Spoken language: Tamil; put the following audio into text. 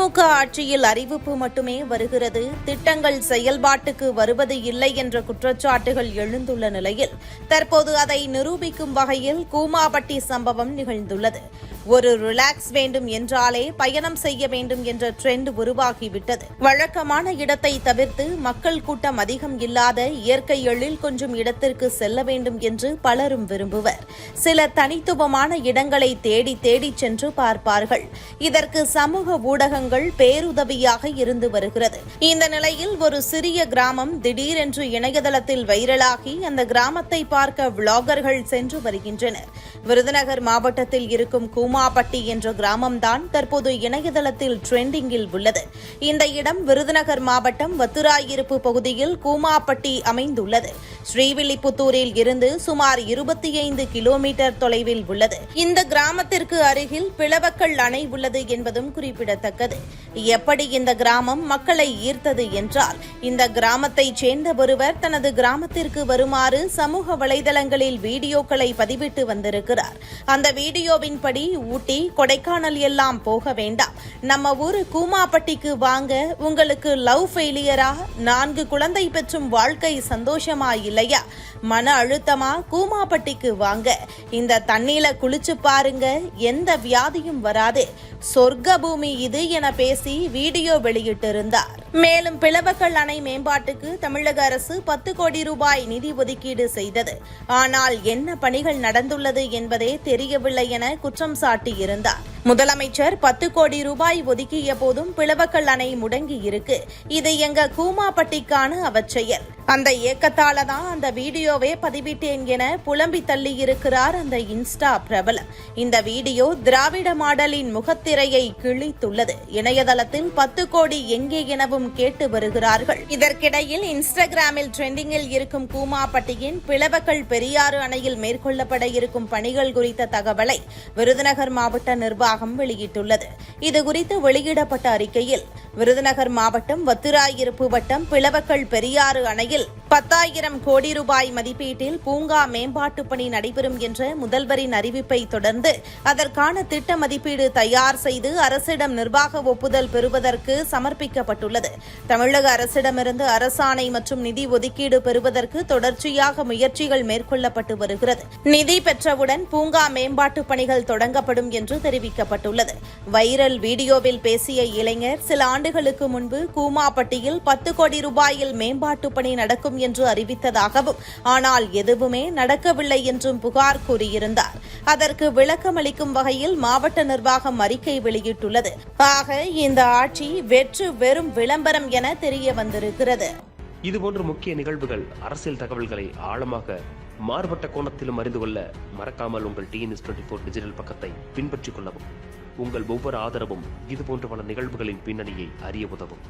திமுக ஆட்சியில் அறிவிப்பு மட்டுமே வருகிறது. திட்டங்கள் செயல்பாட்டுக்கு வருவது இல்லை என்ற குற்றச்சாட்டுகள் எழுந்துள்ள நிலையில் தற்போது அதை நிரூபிக்கும் வகையில் கூமாபட்டி சம்பவம் நிகழ்ந்துள்ளது. ஒரு ரிலாக்ஸ் வேண்டும் என்றாலே பயணம் செய்ய வேண்டும் என்ற ட்ரெண்ட் உருவாகிவிட்டது. வழக்கமான இடத்தை தவிர்த்து மக்கள் கூட்டம் அதிகம் இல்லாத இயற்கை எழில் கொஞ்சம் இடத்திற்கு செல்ல வேண்டும் என்று பலரும் விரும்புவர். சில தனித்துவமான இடங்களை தேடி தேடி சென்று பார்ப்பார்கள். இதற்கு சமூக ஊடகங்கள் பேருதவியாக இருந்து வருகிறது. இந்த நிலையில் ஒரு சிறிய கிராமம் திடீரென்று இணையதளத்தில் வைரலாகி அந்த கிராமத்தை பார்க்க விளாகர்கள் சென்று வருகின்றனர். விருதுநகர் மாவட்டத்தில் இருக்கும் கூ உமாபட்டி என்ற கிராமம்தான் தற்போது இணையதளத்தில் ட்ரெண்டிங்கில் உள்ளது. இந்த இடம் விருதுநகர் மாவட்டம் வத்துராயிருப்பு பகுதியில் கூமாப்பட்டி அமைந்துள்ளது. ஸ்ரீவில்லிபுத்தூரில் இருந்து சுமார் இருபத்தி ஐந்து கிலோமீட்டர் தொலைவில் உள்ளது. இந்த கிராமத்திற்கு அருகில் பிளவக்கல் அணை உள்ளது என்பதும் குறிப்பிடத்தக்கது. எப்படி இந்த கிராமம் மக்களை ஈர்த்தது என்றால் இந்த கிராமத்தைச் சேர்ந்த ஒருவர் தனது கிராமத்திற்கு வருமாறு சமூக வலைதளங்களில் வீடியோக்களை பதிவிட்டு வந்திருக்கிறார். அந்த வீடியோவின்படி ஊட்டி கொடைக்கானல் எல்லாம் போக வேண்டாம். நம்ம ஊரு கூமாப்பட்டிக்கு வாங்க உங்களுக்கு லவ் ஃபெயிலியரா நான்கு குழந்தை பெற்றும் வாழ்க்கை சந்தோஷமா இல்லையா? மன அழுத்தமா? கூமாப்பட்டிக்கு வாங்க. இந்த தண்ணியில குளிச்சு பாருங்க எந்த வியாதியும் வராது. சொர்க்க பூமி இது என பேசி வீடியோ வெளியிட்டிருந்தார். மேலும் பிளவக்கல் அணை மேம்பாட்டுக்கு தமிழக அரசு பத்து கோடி ரூபாய் நிதி ஒதுக்கீடு செய்தது. ஆனால் என்ன பணிகள் நடந்துள்ளது என்பதே தெரியவில்லை என குற்றம் சாட்டியிருந்தார். முதலமைச்சர் பத்து கோடி ரூபாய் ஒதுக்கிய போதும் பிளவக்கல் அணை முடங்கி இருக்கு. இது எங்க கூமாப்பட்டிக்கான அவச்செயல். அந்த ஏக்கத்தால தான் அந்த வீடியோவே பதிவிட்டேன் என புலம்பி தள்ளி இருக்கிறார் அந்த இன்ஸ்டா பிரபலம். இந்த வீடியோ திராவிட மாடலின் முகத்திரையை கிழித்துள்ளது. இணையதளத்தில் பத்து கோடி எங்கே எனவும் கேட்டு வருகிறார்கள். இதற்கிடையில் இன்ஸ்டாகிராமில் ட்ரெண்டிங்கில் இருக்கும் கூமாப்பட்டியின் பிளவக்கல் பெரியாறு அணையில் மேற்கொள்ளப்பட இருக்கும் பணிகள் குறித்த தகவலை விருதுநகர் மாவட்ட நிர்வாகம் வெளியிட்டுள்ளது இதுகுறித்து வெளியிடப்பட்ட அறிக்கையில் விருதுநகர் மாவட்டம் வத்திராயிருப்பு வட்டம் பிளவக்கல் பெரியாறு அணையில் பத்தாயிரம் கோடி ரூபாய் மதிப்பீட்டில் பூங்கா மேம்பாட்டு பணி நடைபெறும் என்ற முதல்வரின் அறிவிப்பை தொடர்ந்து அதற்கான திட்ட மதிப்பீடு தயார் செய்து அரசிடம் நிர்வாக ஒப்புதல் பெறுவதற்கு சமர்ப்பிக்கப்பட்டுள்ளது. தமிழக அரசிடமிருந்து அரசாணை மற்றும் நிதி ஒதுக்கீடு பெறுவதற்கு தொடர்ச்சியாக முயற்சிகள் மேற்கொள்ளப்பட்டு வருகிறது. நிதி பெற்றவுடன் பூங்கா மேம்பாட்டு பணிகள் தொடங்கப்படும் என்று தெரிவிக்கப்பட்டுள்ளது. வைரல் வீடியோவில் பேசிய இளைஞர் சில ஆண்டுகளுக்கு முன்பு கூமாப்பட்டியில் பத்து கோடி ரூபாயில் மேம்பாட்டு பணி நடக்கும் என்று அறிவித்ததாகவும் ஆனால் எதுவுமே நடக்கவில்லை என்றும் புகார் கூறியிருந்தார். அதற்கு விளக்கமளிக்கும் வகையில் மாவட்ட நிர்வாகம் அறிக்கை வெளியிட்டுள்ளது. ஆக இந்த ஆட்சி வெற்று வெறும் விளம்பரம் என தெரிய வந்திருக்கிறது. இதுபோன்ற முக்கிய நிகழ்வுகள் அரசியல் தகவல்களை ஆழமாக மாறுபட்ட கோணத்திலும் அறிந்து கொள்ள மறக்காமல் உங்கள் டிஎன்எஸ் டுவெண்ட்டி ஃபோர் டிஜிட்டல் பக்கத்தை பின்பற்றிக் கொள்ளவும் உங்கள் ஒவ்வொரு ஆதரவும் இதுபோன்ற பல நிகழ்வுகளின் பின்னணியை அறிய உதவும்.